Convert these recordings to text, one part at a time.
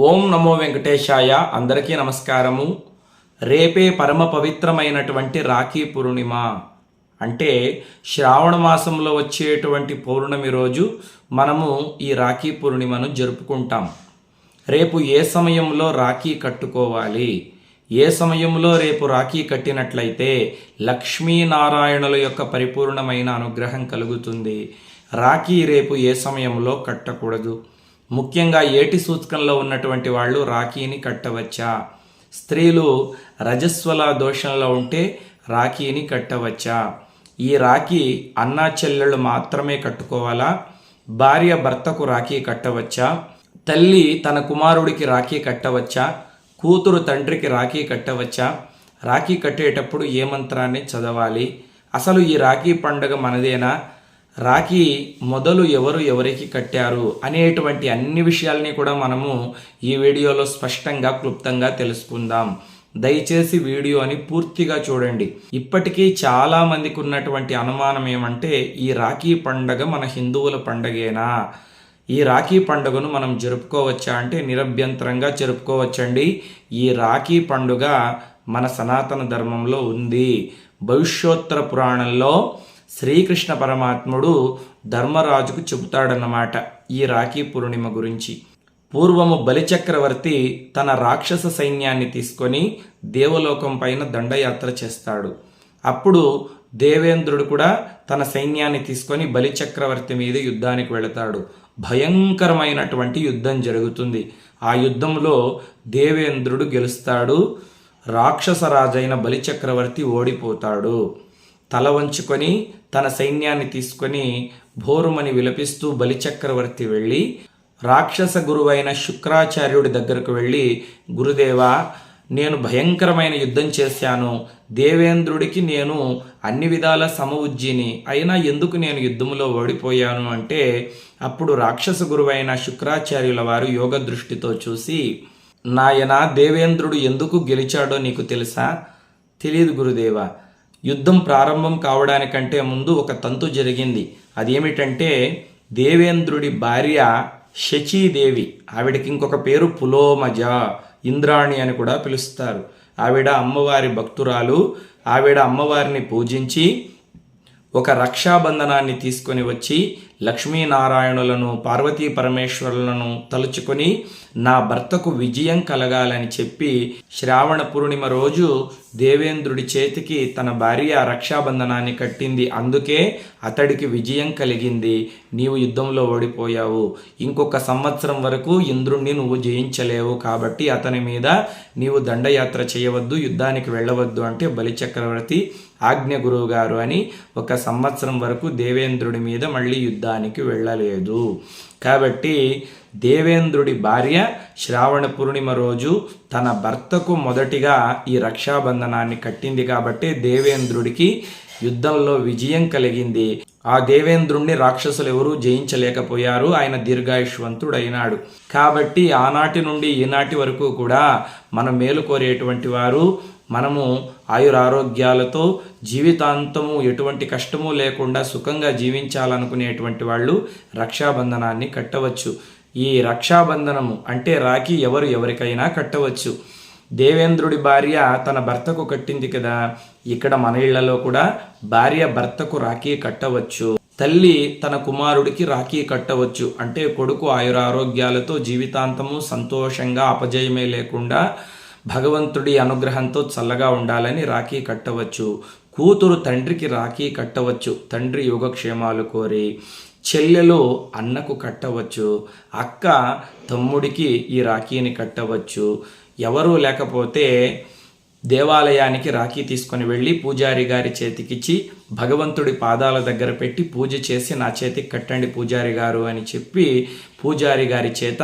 ఓం నమో వెంకటేశాయ. అందరికీ నమస్కారము. రేపే పరమ పవిత్రమైనటువంటి రాఖీ పూర్ణిమ. అంటే శ్రావణ మాసంలో వచ్చేటువంటి పౌర్ణమి రోజు మనము ఈ రాఖీ పూర్ణిమను జరుపుకుంటాం. రేపు ఏ సమయంలో రాఖీ కట్టుకోవాలి? ఏ సమయంలో రేపు రాఖీ కట్టినట్లయితే లక్ష్మీనారాయణుల యొక్క పరిపూర్ణమైన అనుగ్రహం కలుగుతుంది. రాఖీ రేపు ఏ సమయంలో కట్టకూడదు? ముఖ్యంగా ఏటి సూచకంలో ఉన్నటువంటి వాళ్ళు రాఖీని కట్టవచ్చా? స్త్రీలు రజస్వల దోషంలో ఉంటే రాఖీని కట్టవచ్చా? ఈ రాఖీ అన్నా చెల్లెళ్ళు మాత్రమే కట్టుకోవాలా? భార్య భర్తకు రాఖీ కట్టవచ్చా? తల్లి తన కుమారుడికి రాఖీ కట్టవచ్చా? కూతురు తండ్రికి రాఖీ కట్టవచ్చా? రాఖీ కట్టేటప్పుడు ఏ మంత్రాన్ని చదవాలి? అసలు ఈ రాఖీ పండుగ మనదేనా? రాఖీ మొదలు ఎవరు ఎవరికి కట్టారు అనేటువంటి అన్ని విషయాల్ని కూడా మనము ఈ వీడియోలో స్పష్టంగా క్లుప్తంగా తెలుసుకుందాం. దయచేసి వీడియోని పూర్తిగా చూడండి. ఇప్పటికీ చాలా మందికి ఉన్నటువంటి అనుమానం ఏమంటే ఈ రాఖీ పండగ మన హిందువుల పండగేనా? ఈ రాఖీ పండుగను మనం జరుపుకోవచ్చా అంటే నిరభ్యంతరంగా జరుపుకోవచ్చండి. ఈ రాఖీ పండుగ మన సనాతన ధర్మంలో ఉంది. భవిష్యోత్తర పురాణంలో శ్రీకృష్ణ పరమాత్ముడు ధర్మరాజుకు చెబుతాడన్నమాట ఈ రాఖీ పూర్ణిమ గురించి. పూర్వము బలిచక్రవర్తి తన రాక్షస సైన్యాన్ని తీసుకొని దేవలోకం పైన దండయాత్ర చేస్తాడు. అప్పుడు దేవేంద్రుడు కూడా తన సైన్యాన్ని తీసుకొని బలిచక్రవర్తి మీద యుద్ధానికి వెళతాడు. భయంకరమైనటువంటి యుద్ధం జరుగుతుంది. ఆ యుద్ధంలో దేవేంద్రుడు గెలుస్తాడు. రాక్షసరాజైన బలిచక్రవర్తి ఓడిపోతాడు. తల వంచుకొని తన సైన్యాన్ని తీసుకొని భోరుమని విలపిస్తూ బలిచక్రవర్తి వెళ్ళి రాక్షస గురువైన శుక్రాచార్యుడి దగ్గరకు వెళ్ళి గురుదేవా నేను భయంకరమైన యుద్ధం చేశాను. దేవేంద్రుడికి నేను అన్ని విధాల సమవుజ్జిని. అయినా ఎందుకు నేను యుద్ధంలో ఓడిపోయాను? అంటే అప్పుడు రాక్షస గురువైన శుక్రాచార్యుల వారు యోగ దృష్టితో చూసి నాయన దేవేంద్రుడు ఎందుకు గెలిచాడో నీకు తెలుసా? తెలియదు గురుదేవా యుద్ధం ప్రారంభం కావడానికంటే ముందు ఒక తంతు జరిగింది. అదేమిటంటే దేవేంద్రుడి భార్య శచీదేవి ఆవిడకి ఇంకొక పేరు పులోమజ ఇంద్రాణి అని కూడా పిలుస్తారు. ఆవిడ అమ్మవారి భక్తురాలు. ఆవిడ అమ్మవారిని పూజించి ఒక రక్షాబంధనాన్ని తీసుకొని వచ్చి లక్ష్మీనారాయణులను పార్వతీ పరమేశ్వరులను తలుచుకొని నా భర్తకు విజయం కలగాలని చెప్పి శ్రావణ పూర్ణిమ రోజు దేవేంద్రుడి చేతికి తన భార్య రక్షాబంధనాన్ని కట్టింది. అందుకే అతడికి విజయం కలిగింది. నీవు యుద్ధంలో ఓడిపోయావు. ఇంకొక సంవత్సరం వరకు ఇంద్రుణ్ణి నువ్వు జయించలేవు కాబట్టి అతని మీద నీవు దండయాత్ర చేయవద్దు యుద్ధానికి వెళ్ళవద్దు అంటే బలిచక్రవర్తి ఆజ్ఞ గురువు గారు అని ఒక సంవత్సరం వరకు దేవేంద్రుడి మీద మళ్ళీ యుద్ధానికి వెళ్ళలేదు. కాబట్టి దేవేంద్రుడి భార్య శ్రావణ పూర్ణిమ రోజు తన భర్తకు మొదటిగా ఈ రక్షాబంధనాన్ని కట్టింది కాబట్టి దేవేంద్రుడికి యుద్ధంలో విజయం కలిగింది. ఆ దేవేంద్రుణ్ణి రాక్షసులు ఎవరూ జయించలేకపోయారు. ఆయన దీర్ఘాయుష్వంతుడైనాడు. కాబట్టి ఆనాటి నుండి ఈనాటి వరకు కూడా మనం మేలు కోరేటువంటి వారు మనము ఆయురారోగ్యాలతో జీవితాంతము ఎటువంటి కష్టము లేకుండా సుఖంగా జీవించాలనుకునేటువంటి వాళ్ళు రక్షాబంధనాన్ని కట్టవచ్చు. ఈ రక్షాబంధనము అంటే రాఖీ ఎవరు ఎవరికైనా కట్టవచ్చు. దేవేంద్రుడి భార్య తన భర్తకు కట్టింది కదా ఇక్కడ మన ఇళ్ళలో కూడా భార్య భర్తకు రాఖీ కట్టవచ్చు. తల్లి తన కుమారుడికి రాఖీ కట్టవచ్చు. అంటే కొడుకు ఆయురారోగ్యాలతో జీవితాంతము సంతోషంగా అపజయమే లేకుండా భగవంతుడి అనుగ్రహంతో చల్లగా ఉండాలని రాఖీ కట్టవచ్చు. కూతురు తండ్రికి రాఖీ కట్టవచ్చు. తండ్రి యోగక్షేమాలు కోరి చెల్లెలు అన్నకు కట్టవచ్చు. అక్క తమ్ముడికి ఈ రాఖీని కట్టవచ్చు. ఎవరూ లేకపోతే దేవాలయానికి రాఖీ తీసుకొని వెళ్ళి పూజారి గారి చేతికిచ్చి భగవంతుడి పాదాల దగ్గర పెట్టి పూజ చేసి నా చేతికి కట్టండి పూజారి గారు అని చెప్పి పూజారి గారి చేత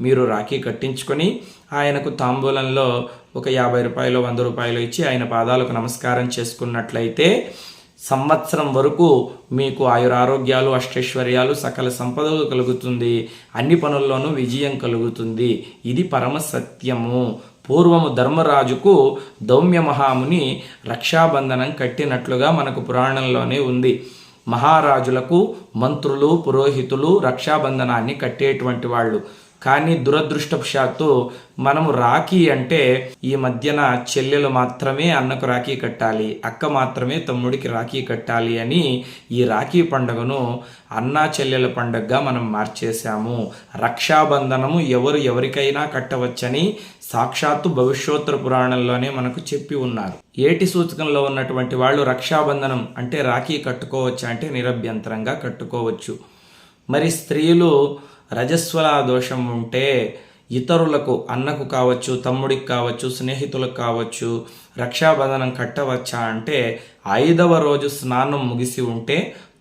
మీరు రాఖీ కట్టించుకొని ఆయనకు తాంబూలంలో ఒక యాభై రూపాయలు వంద రూపాయలు ఇచ్చి ఆయన పాదాలకు నమస్కారం చేసుకున్నట్లయితే సంవత్సరం వరకు మీకు ఆయురారోగ్యాలు అష్టైశ్వర్యాలు సకల సంపదలు కలుగుతుంది. అన్ని పనుల్లోనూ విజయం కలుగుతుంది. ఇది పరమ సత్యము. పూర్వము ధర్మరాజుకు దౌమ్య మహాముని రక్షాబంధనం కట్టినట్లుగా మనకు పురాణంలోనే ఉంది. మహారాజులకు మంత్రులు పురోహితులు రక్షాబంధనాన్ని కట్టేటువంటి వాళ్ళు. కానీ దురదృష్టవశాత్తు మనము రాఖీ అంటే ఈ మధ్యన చెల్లెలు మాత్రమే అన్నకు రాఖీ కట్టాలి అక్క మాత్రమే తమ్ముడికి రాఖీ కట్టాలి అని ఈ రాఖీ పండుగను అన్నా చెల్లెల పండుగగా మనం మార్చేశాము. రక్షాబంధనము ఎవరు ఎవరికైనా కట్టవచ్చని సాక్షాత్తు భవిష్యోత్తర పురాణంలోనే మనకు చెప్పి ఉన్నారు. ఏటి సూచకంలో ఉన్నటువంటి వాళ్ళు రక్షాబంధనం అంటే రాఖీ కట్టుకోవచ్చు అంటే నిరభ్యంతరంగా కట్టుకోవచ్చు. మరి స్త్రీలు రజస్వల దోషం ఉంటే ఇతరులకు అన్నకు కావచ్చు తమ్ముడికి కావచ్చు స్నేహితులకు కావచ్చు రక్షాబంధనం కట్టవచ్చా అంటే ఐదవ రోజు స్నానం ముగిసి ఉంటే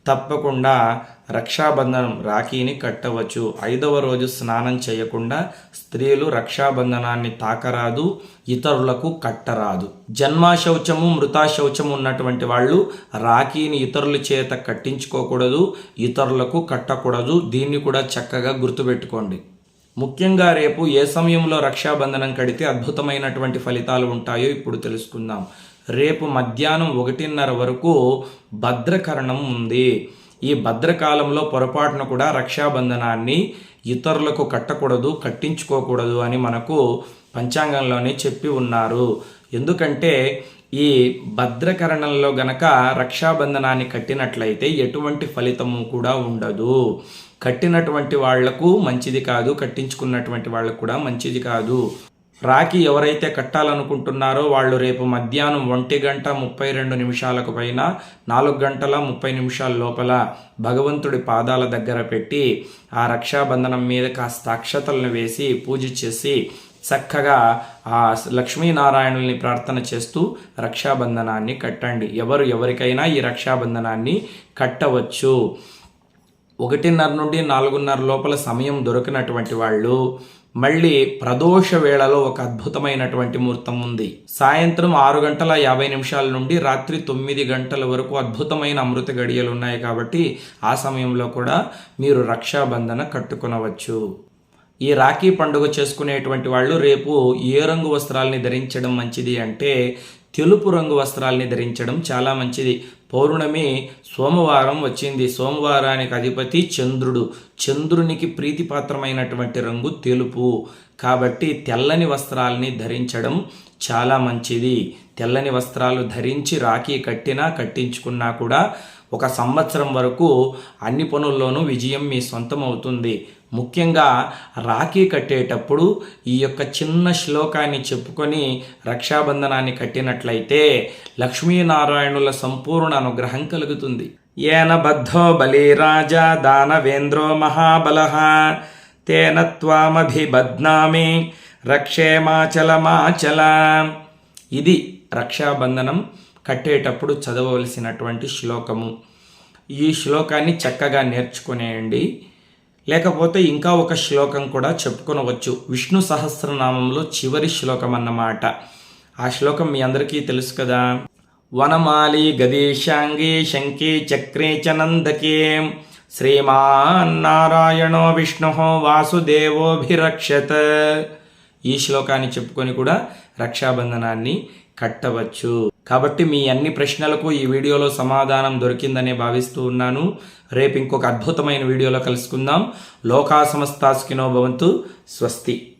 తప్పకుండా రక్షాబంధనం రాఖీని కట్టవచ్చు. ఐదవ రోజు స్నానం చేయకుండా స్త్రీలు రక్షాబంధనాన్ని తాకరాదు ఇతరులకు కట్టరాదు. జన్మాశౌచము మృతాశౌచము ఉన్నటువంటి వాళ్ళు రాఖీని ఇతరుల చేత కట్టించుకోకూడదు ఇతరులకు కట్టకూడదు. దీన్ని కూడా చక్కగా గుర్తుపెట్టుకోండి. ముఖ్యంగా రేపు ఏ సమయంలో రక్షాబంధనం కడితే అద్భుతమైనటువంటి ఫలితాలు ఉంటాయో ఇప్పుడు తెలుసుకుందాం. రేపు మధ్యాహ్నం ఒకటిన్నర వరకు భద్రకరణం ఉంది. ఈ భద్రకాలంలో పొరపాటున కూడా రక్షాబంధనాన్ని ఇతరులకు కట్టకూడదు కట్టించుకోకూడదు అని మనకు పంచాంగంలోనే చెప్పి ఉన్నారు. ఎందుకంటే ఈ భద్రకరణంలో గనక రక్షాబంధనాన్ని కట్టినట్లయితే ఎటువంటి ఫలితము కూడా ఉండదు. కట్టినటువంటి వాళ్ళకు మంచిది కాదు కట్టించుకున్నటువంటి వాళ్ళకు కూడా మంచిది కాదు. రాఖీ ఎవరైతే కట్టాలనుకుంటున్నారో వాళ్ళు రేపు మధ్యాహ్నం ఒంటి గంట ముప్పై రెండు నిమిషాలకు పైన నాలుగు గంటల ముప్పై నిమిషాల లోపల భగవంతుడి పాదాల దగ్గర పెట్టి ఆ రక్షాబంధనం మీద కాస్త అక్షతలను వేసి పూజ చేసి చక్కగా ఆ లక్ష్మీనారాయణుల్ని ప్రార్థన చేస్తూ రక్షాబంధనాన్ని కట్టండి. ఎవరు ఎవరికైనా ఈ రక్షాబంధనాన్ని కట్టవచ్చు. ఒకటిన్నర నుండి నాలుగున్నర లోపల సమయం దొరికినటువంటి వాళ్ళు మళ్ళీ ప్రదోష వేళలో ఒక అద్భుతమైనటువంటి ముహూర్తం ఉంది. సాయంత్రం ఆరు గంటల యాభై నిమిషాల నుండి రాత్రి తొమ్మిది గంటల వరకు అద్భుతమైన అమృత గడియలు ఉన్నాయి కాబట్టి ఆ సమయంలో కూడా మీరు రక్షాబంధన కట్టుకునవచ్చు. ఈ రాఖీ పండుగ చేసుకునేటువంటి వాళ్ళు రేపు ఏ రంగు వస్త్రాలని ధరించడం మంచిది అంటే తెలుపు రంగు వస్త్రాల్ని ధరించడం చాలా మంచిది. పౌర్ణమి సోమవారం వచ్చింది. సోమవారానికి అధిపతి చంద్రుడు. చంద్రునికి ప్రీతిపాత్రమైనటువంటి రంగు తెలుపు. కాబట్టి తెల్లని వస్త్రాలని ధరించడం చాలా మంచిది. తెల్లని వస్త్రాలు ధరించి రాఖీ కట్టినా కట్టించుకున్నా కూడా ఒక సంవత్సరం వరకు అన్ని పనుల్లోనూ విజయం మీ సొంతం అవుతుంది ముఖ్యంగా రాఖీ కట్టేటప్పుడు ఈ యొక్క చిన్న శ్లోకాన్ని చెప్పుకొని రక్షాబంధనాన్ని కట్టినట్లయితే లక్ష్మీనారాయణుల సంపూర్ణ అనుగ్రహం కలుగుతుంది. ఏన బద్ధో బలిరాజా దానవేంద్రో మహాబల తేన త్వామభిబధ్నామి రక్షేమాచలమాచల. ఇది రక్షాబంధనం కట్టేటప్పుడు చదవవలసినటువంటి శ్లోకము. ఈ శ్లోకాన్ని చక్కగా నేర్చుకునేయండి. లేకపోతే ఇంకా ఒక శ్లోకం కూడా చెప్పుకొనవచ్చు. విష్ణు సహస్రనామంలో చివరి శ్లోకం అన్నమాట ఆ శ్లోకం మీ అందరికీ తెలుసు కదా? వనమాలి గదేశాంగే శంకే చక్రే చనందకే శ్రీమాన్నారాయణో విష్ణు వాసుదేవోభిరక్షత. ఈ శ్లోకాన్ని చెప్పుకొని కూడా రక్షాబంధనాన్ని కట్టవచ్చు. కాబట్టి మీ అన్ని ప్రశ్నలకు ఈ వీడియోలో సమాధానం దొరికిందనే భావిస్తూ ఉన్నాను. రేపు ఇంకొక అద్భుతమైన వీడియోలో కలుసుకుందాం. లోకా సమస్తాస్కినో భవంతు. స్వస్తి.